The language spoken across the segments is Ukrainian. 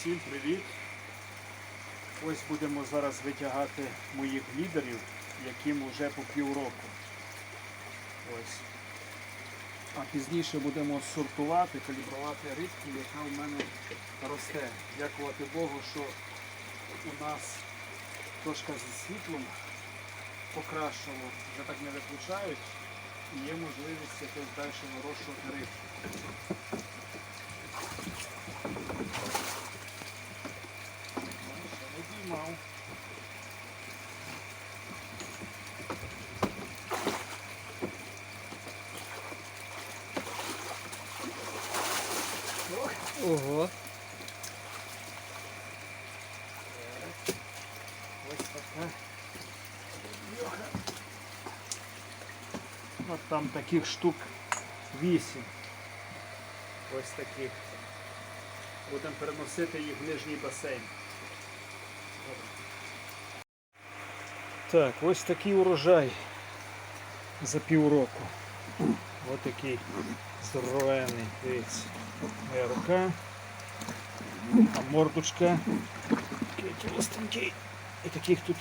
Всім привіт! Ось будемо зараз витягати моїх лідерів, яким вже по півроку. Ось. А пізніше будемо сортувати, калібрувати рибку, яка в мене росте. Дякувати Богу, що у нас трошки зі світлом покращило, вже так не виключають і є можливість якось далі вирощувати рибку. Ох, Ого. ось така. От там таких штук вісім. Ось таких. Будемо переносити їх в нижній басейн. Так, ось такий урожай за півроку. Ось такий здоровенний, дивіться. Моя рука, а мордочка. Такий тілостенький. І таких тут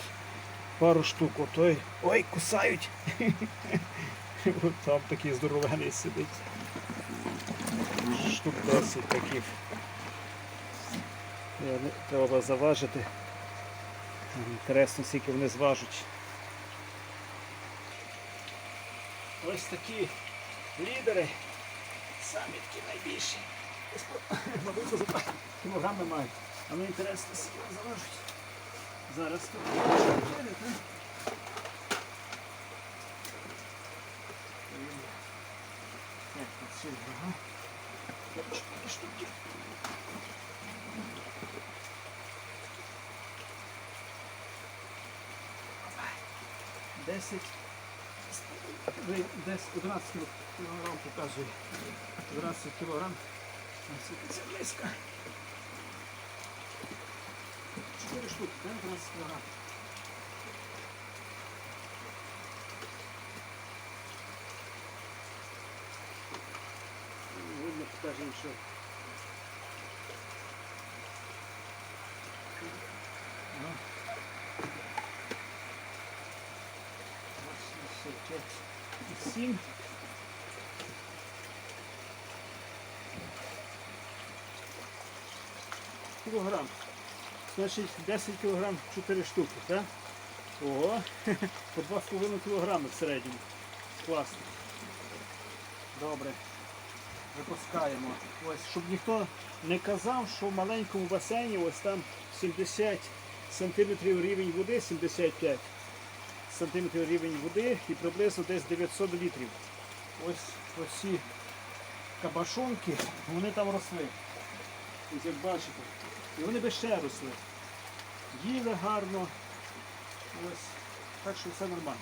пару штук. Отой. Ой, кусають. От там такий здоровений сидить. Штук 10 таких. Треба заважити. Інтересно, скільки вони зважуть. Ось такі лідери. Самі такі найбільші. Мабуть, за кілограми мають. А мені інтересно, скільки вони заважуть. Зараз тут. ага. Штуки. Десять. Ви- Десь 11 кілограм показує. 12 кілограм. Наскільки це близько. 4 штуки, так? 12 кілограм. Ну, Видно, покажемо, що. Ну. 85 і 7. Кілограм. Значить 10 кілограм 4 штуки, так? Ого, по 2,5 кілограми в середньому. Класно. Добре. Випускаємо. Ось, щоб ніхто не казав, що в маленькому басейні ось там 70 сантиметрів рівень води, 75 сантиметрів рівень води і приблизно десь 900 літрів. Ось оці кабашонки, вони там росли. Ось як бачите. І вони би ще росли. Їли гарно. Ось. Так що все нормально.